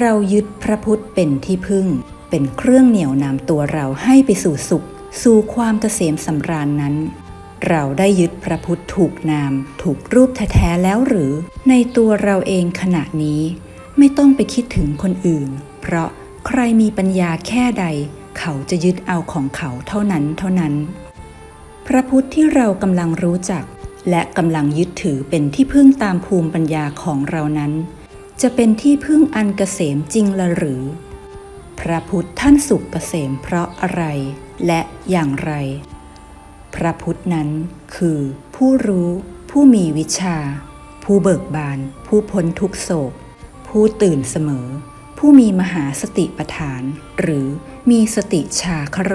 เรายึดพระพุทธเป็นที่พึ่ง เป็นเครื่องเหนี่ยวนำตัวเราให้ไปสู่สุข สู่ความเกษมสำราญนั้น เราได้ยึดพระพุทธถูกนาม ถูกรูปแท้ๆแล้วหรือ ในตัวเราเองขณะนี้ ไม่ต้องไปคิดถึงคนอื่น เพราะใครมีปัญญาแค่ใด เขาจะยึดเอาของเขาเท่านั้นเท่านั้น พระพุทธที่เรากำลังรู้จัก และกำลังยึดถือเป็นที่พึ่งตามภูมิปัญญาของเรานั้น จะเป็นที่พึ่งอันเกษมจริงละหรือ พระพุทธท่านสุขเกษมเพราะอะไรและอย่างไร พระพุทธนั้นคือผู้รู้ ผู้มีวิชา ผู้เบิกบาน ผู้พ้นทุกโศก ผู้ตื่นเสมอ ผู้มีมหาสติปฐาน หรือมีสติชาคโร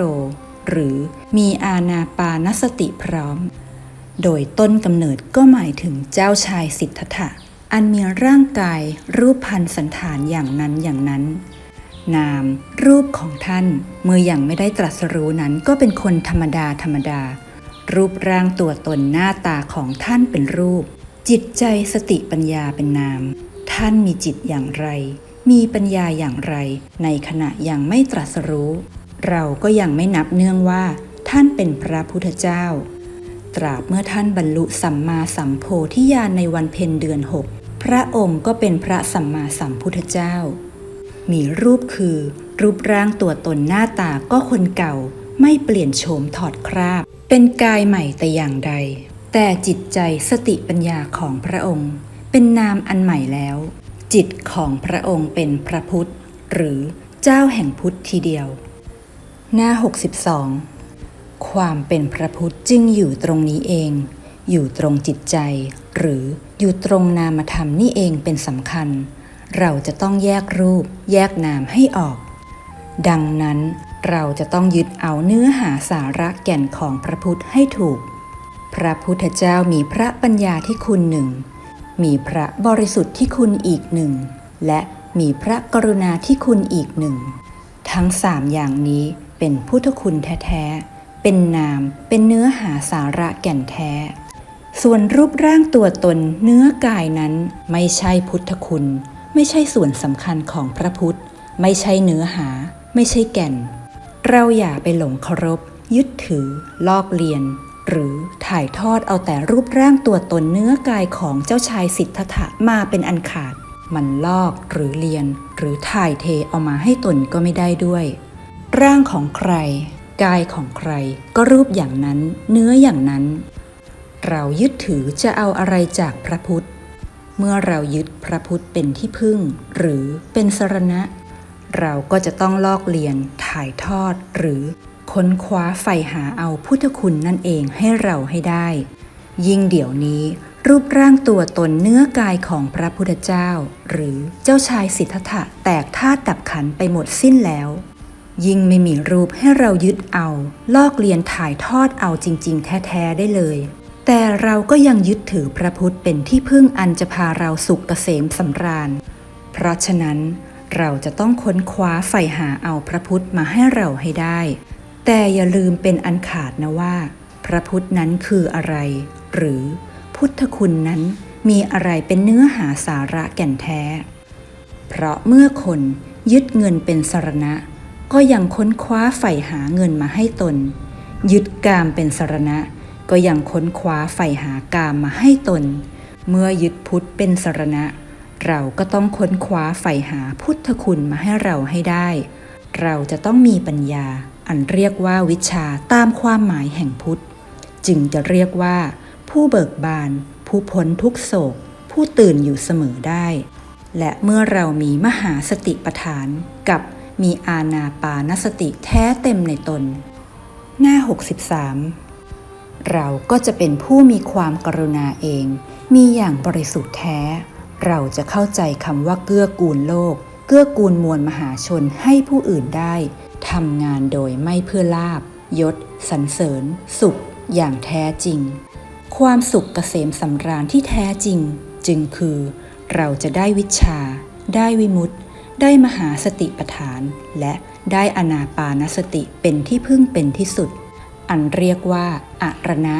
หรือมีอาณาปานสติพร้อม โดยต้นกำเนิดก็หมายถึงเจ้าชายสิทธัตถะ อันมีร่างกายรูปพันสันฐานอย่างนั้นอย่างนั้น นาม รูปของท่านเมื่ออยังไม่ได้ตรัสรู้นั้นก็เป็นคนธรรมดาธรรมดา รูปร่างตัวตนหน้าตาของท่านเป็นรูป จิตใจสติปัญญาเป็นนาม ท่านมีจิตอย่างไร มีปัญญาอย่างไร ในขณะยังไม่ตรัสรู้ เราก็ยังไม่นับเนื่องว่า ท่านเป็นพระพุทธเจ้า ตราบเมื่อท่านบรรลุสัมมาสัมโพธิญาณในวันเพ็ญเดือนหก พระองค์ก็เป็นพระสัมมาสัมพุทธเจ้า มีรูปคือรูปร่างตัวตนหน้าตาก็คนเก่าไม่เปลี่ยนโฉมถอดคราบ เป็นกายใหม่แต่อย่างใด แต่จิตใจสติปัญญาของพระองค์ เป็นนามอันใหม่แล้ว จิตของพระองค์เป็นพระพุทธ หรือเจ้าแห่งพุทธทีเดียว หน้า 62 ความเป็นพระพุทธจึงอยู่ตรงนี้เอง อยู่ตรงจิตใจ หรือ อยู่ตรงนามธรรมนี่เองเป็นสำคัญ เราจะต้องแยกรูป แยกนามให้ออก ดังนั้นเราจะต้องยึดเอาเนื้อหาสาระแก่นของพระพุทธให้ถูก พระพุทธเจ้ามีพระปัญญาที่คุณหนึ่ง มีพระบริสุทธิ์ที่คุณอีกหนึ่ง และมีพระกรุณาที่คุณอีกหนึ่ง ทั้งสามอย่างนี้เป็นพุทธคุณแท้ๆ เป็นนาม เป็นเนื้อหาสาระแก่นแท้ ส่วนรูปร่างตัวตนเนื้อกายนั้น ไม่ใช่พุทธคุณ ไม่ใช่ส่วนสำคัญของพระพุทธ ไม่ใช่เนื้อหา ไม่ใช่แก่น เราอย่าไปหลงเคารพ ยึดถือ ลอกเลียน หรือถ่ายทอดเอาแต่รูปร่างตัวตนเนื้อกายของเจ้าชายสิทธัตถะมาเป็นอันขาด มันลอกหรือเลียน หรือถ่ายเทเอามาให้ตนก็ไม่ได้ด้วย ร่างของใคร กายของใคร ก็รูปอย่างนั้น เนื้ออย่างนั้น เรายึดถือจะเอาอะไรจากพระพุทธ เมื่อเรายึดพระพุทธเป็นที่พึ่ง หรือเป็นสรณะ เราก็จะต้องลอกเลียนถ่ายทอด หรือค้นคว้าใฝ่หาเอาพุทธคุณนั่นเองให้เราให้ได้ ยิ่งเดี๋ยวนี้รูปร่างตัวตนเนื้อกายของพระพุทธเจ้า หรือเจ้าชายสิทธัตถะแตกธาตุดับขันไปหมดสิ้นแล้ว ยิ่งไม่มีรูปให้เรายึดเอา ลอกเลียนถ่ายทอดเอาจริง ๆ แท้ ๆ ได้เลย แต่เราก็ยังยึดถือพระพุทธเป็นที่พึ่งอันจะพาเราสุขเกษมสำราญ เพราะฉะนั้นเราจะต้องค้นคว้าใฝ่หาเอาพระพุทธมาให้เราให้ได้ แต่อย่าลืมเป็นอันขาดนะว่า พระพุทธนั้นคืออะไร หรือพุทธคุณนั้นมีอะไรเป็นเนื้อหาสาระแก่นแท้ เพราะเมื่อคนยึดเงินเป็นสรณะ ก็ยังค้นคว้าใฝ่หาเงินมาให้ตน ยึดกามเป็นสรณะ ก็ยังค้นคว้าใฝ่หากามมาให้ตน เมื่อยึดพุทธเป็นสรณะ เราก็ต้องค้นคว้าใฝ่หาพุทธคุณมาให้เราให้ได้ เราจะต้องมีปัญญา อันเรียกว่าวิชาตามความหมายแห่งพุทธ จึงจะเรียกว่า ผู้เบิกบาน ผู้พ้นทุกโศก ผู้ตื่นอยู่เสมอได้ และเมื่อเรามีมหาสติปัฏฐานกับมีอาณาปานสติแท้เต็มในตน หน้า 63 เราก็จะเป็นผู้มีความกรุณาเอง มีอย่างบริสุทธิ์แท้ เราจะเข้าใจคำว่าเกื้อกูลโลก เกื้อกูลมวลมหาชนให้ผู้อื่นได้ทำงานโดยไม่เพื่อลาบ ยศสรรเสริญ สุข อย่างแท้จริง ความสุขเกษมสำราญที่แท้จริง จึงคือ เราจะได้วิชา ได้วิมุตติได้มหาสติปฐาน และได้อนาปานสติเป็นที่พึ่งเป็นที่สุด อันเรียกว่าอะรณะ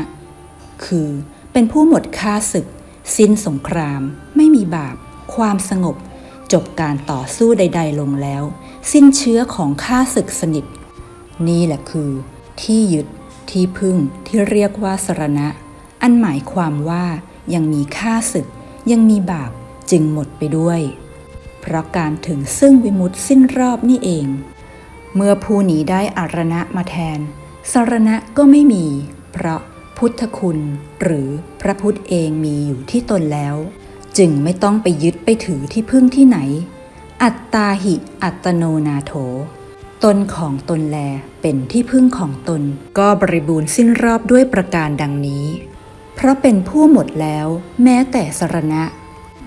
คือเป็นผู้หมดค่าศึก สิ้นสงคราม ไม่มีบาป ความสงบ จบการต่อสู้ใด ๆ ลงแล้ว สิ้นเชื้อของข้าศึกสนิท นี่แหละคือ ที่ยึดที่พึ่งที่เรียกว่าสรณะ อันหมายความว่ายังมีค่าศึก ยังมีบาปจึงหมดไปด้วย เพราะการถึงซึ่งวิมุตติสิ้นรอบนี่เอง เมื่อผู้นี้ได้อารณะมาแทน สรณะก็ไม่มี เพราะพุทธคุณหรือพระพุทธเองมีอยู่ที่ตนแล้ว จึงไม่ต้องไปยึดไปถือที่พึ่งที่ไหน อัตตาหิอัตโนนาโถ ตนของตนแลเป็นที่พึ่งของตน ก็บริบูรณ์สิ้นรอบด้วยประการดังนี้ เพราะเป็นผู้หมดแล้ว แม้แต่สรณะ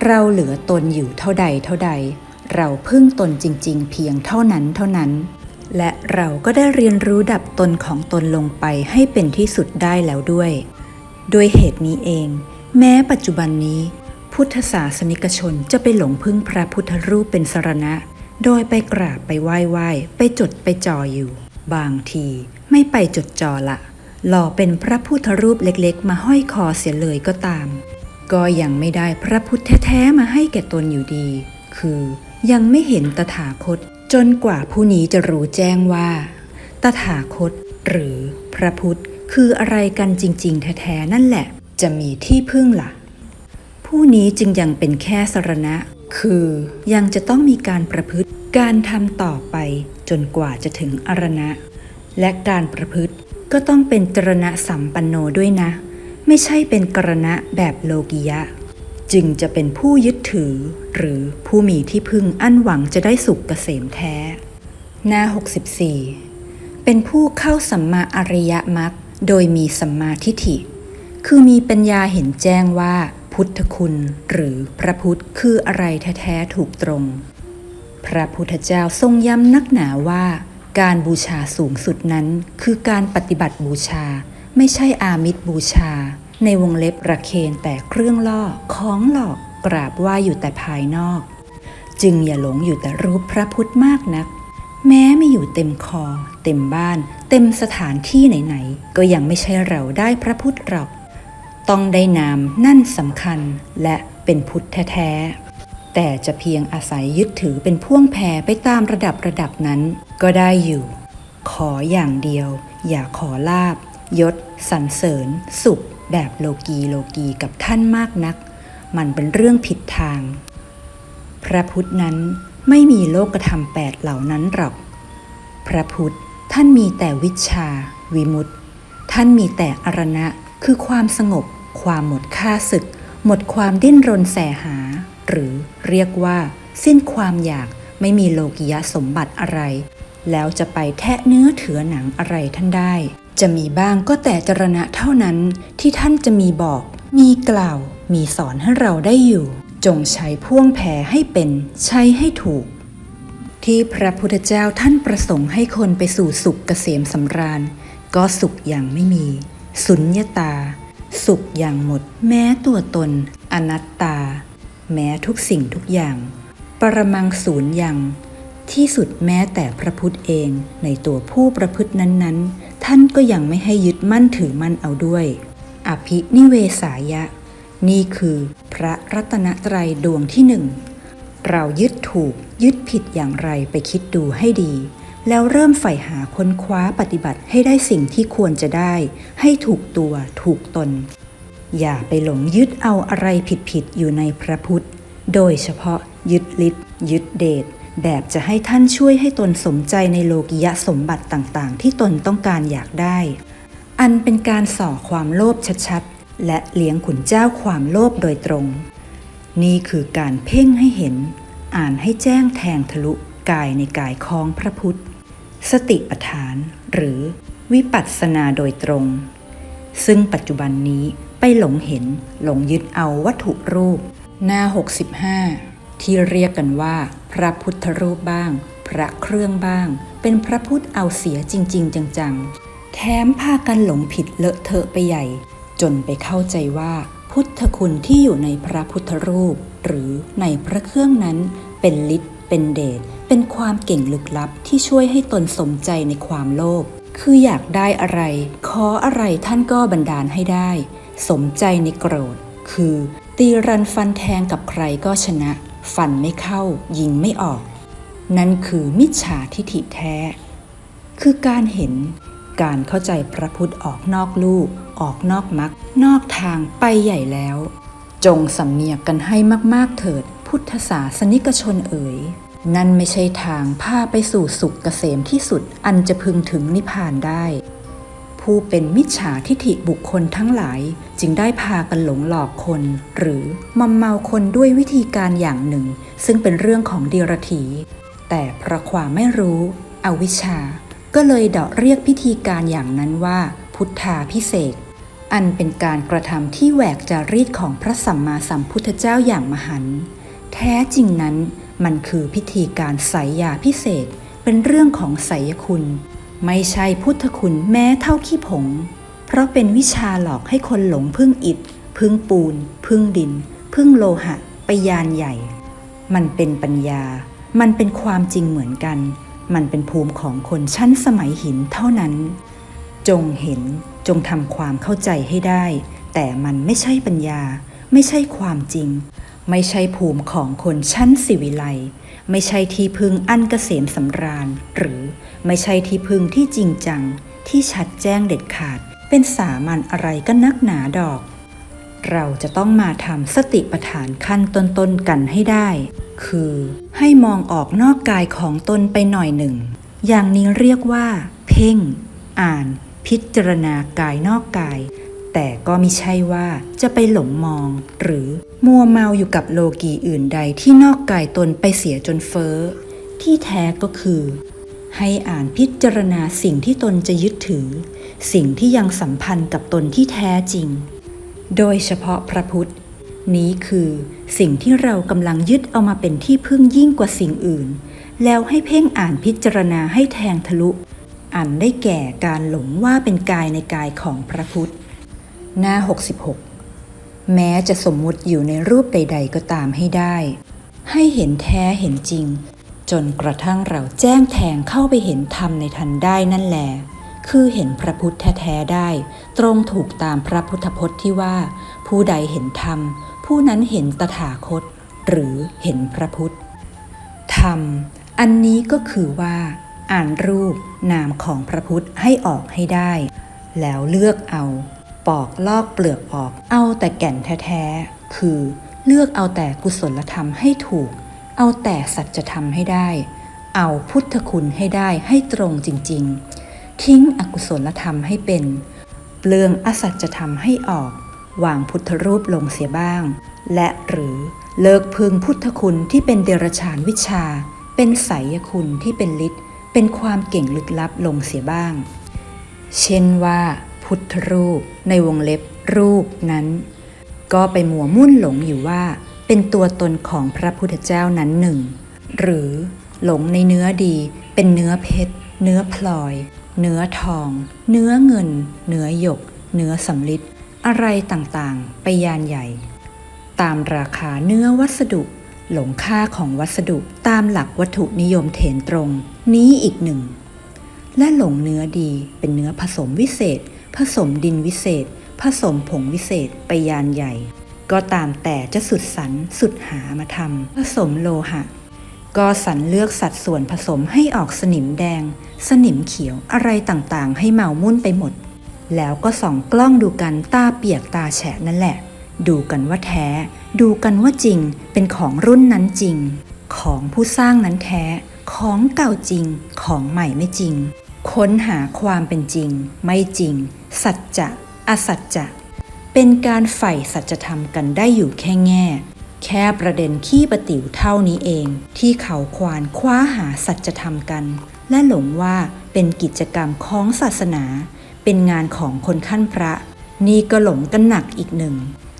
เราเหลือตนอยู่เท่าใดเท่าใด เราพึ่งตนจริง ๆ เพียงเท่านั้นเท่านั้น และเราก็ได้เรียนรู้ดับตนของตนลงไปให้เป็นที่สุดได้แล้วด้วยด้วยเหตุนี้เอง แม้ปัจจุบันนี้ พุทธศาสนิกชนจะไปหลงพึ่งพระพุทธรูปเป็นสรณะ โดยไปกราบไปไหว้ไหว้ ไปจดไปจ่ออยู่ บางทีไม่ไปจดจ่อละหล่อเป็นพระพุทธรูปเล็กๆ มาห้อยคอเสียเลยก็ตาม ก็ยังไม่ได้พระพุทธแท้ๆมาให้แก่ตนอยู่ดี คือยังไม่เห็นตถาคต จนกว่าผู้นี้จะรู้แจ้งว่า ตถาคต หรือพระพุทธ คืออะไรกันจริง ๆ แท้ๆนั่นแหละ จะมีที่พึ่งล่ะ ผู้นี้จึงยังเป็นแค่สรณะ คือยังจะต้องมีการประพฤติการทำต่อไปจนกว่าจะถึงอรณะ และการประพฤติก็ต้องเป็นจรณะสัมปันโนด้วยนะ ไม่ใช่เป็นกรณะแบบโลกิยะ จึงจะเป็นผู้ยึดถือ หรือผู้มีที่พึ่งอันหวังจะได้สุขเกษมแท้ หน้า 64 เป็นผู้เข้าสัมมาอริยมรรคโดยมีสัมมาทิฏฐิ คือมีปัญญาเห็นแจ้งว่าพุทธคุณหรือพระพุทธคืออะไรแท้ๆถูกตรง พระพุทธเจ้าทรงย้ำนักหนาว่า การบูชาสูงสุดนั้นคือการปฏิบัติบูชา ไม่ใช่อามิตรบูชา ในวงเล็บระเคนแต่เครื่องล่อของหลอกกราบไหว่าอยู่แต่ภายนอก จึงอย่าหลงอยู่แต่รูปพระพุทธมากนัก แม้ไม่อยู่เต็มคอ เต็มบ้าน เต็มสถานที่ไหนๆ ก็ยังไม่ใช่เราได้พระพุทธหรอก ต้องได้นามนั่นสำคัญและเป็นพุทธแท้ๆแต่จะเพียงอาศัยยึดถือเป็นพ่วงแพรไปตามระดับระดับนั้น ก็ได้อยู่ ขออย่างเดียว อย่าขอลาบยศสรรเสริญ สุข แบบโลกีโลกีกับท่านมากนัก มันเป็นเรื่องผิดทาง พระพุทธนั้นไม่มีโลกธรรมแปดเหล่านั้นหรอก พระพุทธท่านมีแต่วิชา วิมุตติ ท่านมีแต่อรณะคือความสงบ ความหมดค่าศึก หมดความดิ้นรนแสหา หรือเรียกว่า สิ้นความอยากไม่มีโลกิยสมบัติอะไร แล้วจะไปแทะเนื้อเถือหนังอะไรท่านได้ จะมีบ้างก็แต่จรณะเท่านั้นที่ท่านจะมีบอก มีกล่าว มีสอนให้เราได้อยู่ จงใช้พ่วงแพรให้เป็น ใช้ให้ถูก ที่พระพุทธเจ้าท่านประสงค์ให้คนไปสู่สุขเกษมสำราญ ก็สุขอย่างไม่มี สุญญตา สุขอย่างหมด แม้ตัวตน อนัตตา แม้ทุกสิ่งทุกอย่าง ปรมังศูนย์อย่างที่สุดแม้แต่พระพุทธเองในตัวผู้ประพฤตินั้นๆ ท่านก็ยังไม่ให้ยึดมั่นถือมั่นเอาด้วย อภินิเวสายะ นี่คือพระรัตนตรัยดวงที่หนึ่ง เรายึดถูกยึดผิดอย่างไรไปคิดดูให้ดี แล้วเริ่มใฝ่หาค้นคว้าปฏิบัติให้ได้สิ่งที่ควรจะได้ ให้ถูกตัวถูกตน อย่าไปหลงยึดเอาอะไรผิดๆอยู่ในพระพุทธ โดยเฉพาะยึดฤทธิ์ยึดเดช แบบจะให้ท่านช่วยให้ตนสมใจในโลกิยะสมบัติต่างๆ ที่ตนต้องการอยากได้ อันเป็นการส่อความโลภชัดๆ และเลี้ยงขุนเจ้าความโลภโดยตรง นี่คือการเพ่งให้เห็น อ่านให้แจ้งแทงทะลุกายในกายของพระพุทธ สติปัฏฐาน หรือวิปัสสนาโดยตรง ซึ่งปัจจุบันนี้ไปหลงเห็นหลงยึดเอาวัตถุรูป หน้า 65 ที่เรียกกันว่า พระพุทธรูปบ้าง พระเครื่องบ้าง เป็นพระพุทธเอาเสียจริง ๆ จังๆ แถมพากันหลงผิดเลอะเทอะไปใหญ่ จนไปเข้าใจว่า พุทธคุณที่อยู่ในพระพุทธรูป หรือในพระเครื่องนั้น เป็นฤทธิ์เป็นเดชเป็นความเก่งลึกลับที่ช่วยให้ตนสมใจในความโลภคืออยากได้อะไร ขออะไรท่านก็บันดาลให้ได้ สมใจในโกรธ คือ ตีรันฟันแทงกับใครก็ชนะ ฟันไม่เข้ายิงไม่ออก นั่นคือมิจฉาทิฐิแท้ คือการเห็นการเข้าใจพระพุทธออกนอกลูก ออกนอกมักนอกทางไปใหญ่แล้ว จงสำเนียกกันให้มาก ๆเถิด พุทธศาสนิกชนเอ๋ย นั่นไม่ใช่ทางพาไปสู่สุขเกษมที่สุดอันจะพึงถึงนิพพานได้ ผู้เป็นมิจฉาทิฐิบุคคลทั้งหลาย จึงได้พากันหลงหลอกคน หรือมอมเมาคนด้วยวิธีการอย่างหนึ่ง ซึ่งเป็นเรื่องของเดียรถีแต่เพราะความไม่รู้อวิชชา ก็เลยเดาะเรียกพิธีการอย่างนั้นว่า พุทธาพิเศษอันเป็นการกระทำที่แหวกจารีตของพระสัมมาสัมพุทธเจ้าอย่างมหันต์แท้จริงนั้นมันคือพิธีการไสยยาพิเศษ เป็นเรื่องของไสยคุณ ไม่ใช่พุทธคุณแม้เท่าขี้ผง เพราะเป็นวิชาหลอกให้คนหลงพึ่งอิฐ พึ่งปูน พึ่งดิน พึ่งโลหะ ไปยานใหญ่ มันเป็นปัญญา มันเป็นความจริงเหมือนกัน มันเป็นภูมิของคนชั้นสมัยหินเท่านั้น จงเห็นจงทำความเข้าใจให้ได้ แต่มันไม่ใช่ปัญญา ไม่ใช่ความจริง ไม่ใช่ภูมิของคนชั้นสิวิไลไม่ใช่ที่พึ่งอันเกษมสำราญ หรือไม่ใช่ที่พึ่งที่จริงจัง ที่ชัดแจ้งเด็ดขาด เป็นสามัญอะไรก็นักหนาดอก เราจะต้องมาทำสติปัฏฐานขั้นต้นๆกันให้ได้ คือให้มองออกนอกกายของตนไปหน่อยหนึ่ง อย่างนี้เรียกว่า เพ่ง อ่าน พิจารณากายนอกกาย แต่ก็ไม่ใช่ว่าจะไปหลงมอง หรือมัวเมาอยู่กับโลกีอื่นใดที่นอกกายตนไปเสียจนเฟ้อ ที่แท้ก็คือ ให้อ่านพิจารณาสิ่งที่ตนจะยึดถือ สิ่งที่ยังสัมพันธ์กับตนที่แท้จริง โดยเฉพาะพระพุทธ นี้คือสิ่งที่เรากำลังยึดเอามาเป็นที่พึ่งยิ่งกว่าสิ่งอื่น แล้วให้เพ่งอ่านพิจารณาให้แทงทะลุ อันได้แก่การหลงว่าเป็นกายในกายของพระพุทธ หน้า 66 แม้จะสมมุติอยู่ในรูปใด ๆ ก็ตามให้ได้ ให้เห็นแท้เห็นจริง จนกระทั่งเราแจ้งแทงเข้าไปเห็นธรรมในทันได้นั่นแหละคือเห็นพระพุทธแท้ๆได้ ตรงถูกตามพระพุทธพจน์ที่ว่า ผู้ใดเห็นธรรม ผู้นั้นเห็นตถาคต หรือเห็นพระพุทธ ธรรม อันนี้ก็คือว่า อ่านรูปนามของพระพุทธให้ออกให้ได้ แล้วเลือกเอา ปอกลอกเปลือกออก เอาแต่แก่นแท้ๆ คือเลือกเอาแต่กุศลธรรมให้ถูก เอาแต่สัจธรรมให้ได้ เอาพุทธคุณให้ได้ให้ตรงจริงๆ ทิ้งอกุศลธรรมให้เป็น เปลืองอสัจธรรมให้ออก วางพุทธรูปลงเสียบ้าง และหรือเลิกพึงพุทธคุณที่เป็นเดรัจฉานวิชา เป็นไสยคุณที่เป็นฤทธิ์เป็นความเก่งลึกลับลงเสียบ้าง เช่นว่า พุทธรูป ในวงเล็บรูปนั้น ก็ไปมัวมุ่นหลงอยู่ว่า เป็นตัวตนของพระพุทธเจ้านั้นหนึ่ง หรือหลงในเนื้อดีเป็นเนื้อเพชร เนื้อพลอย เนื้อทอง เนื้อเงิน เนื้อหยก เนื้อสำลิดอะไรต่างๆ ไปยานใหญ่ ตามราคาเนื้อวัสดุ หลงค่าของวัสดุตามหลักวัตถุนิยมเถนตรง นี้อีกหนึ่ง และหลงเนื้อดีเป็นเนื้อผสมวิเศษ ผสมดินวิเศษ ผสมผงวิเศษไปยานใหญ่ ก็ตามแต่จะสุดสรรสุดหามาทำผสมโลหะ ก็สรรเลือกสัดส่วนผสมให้ออกสนิมแดง สนิมเขียวอะไรต่างๆ ให้เมามุ่นไปหมด แล้วก็ส่องกล้องดูกันตาเปียกตาแฉะนั่นแหละ ดูกันว่าแท้ ดูกันว่าจริง เป็นของรุ่นนั้นจริง ของผู้สร้างนั้นแท้ ของเก่าจริง ของใหม่ไม่จริงค้นหาความเป็นจริง ไม่จริง สัจจะอสัจจะเป็นการใฝ่สัจธรรมกันได้อยู่แค่แง่ แค่ประเด็นขี้ประติ๋วเท่านี้เอง ที่เขาควานคว้าหาสัจธรรมกัน และหลงว่าเป็นกิจกรรมของศาสนา เป็นงานของคนขั้นพระ นี่ก็หลงกันหนักอีกหนึ่ง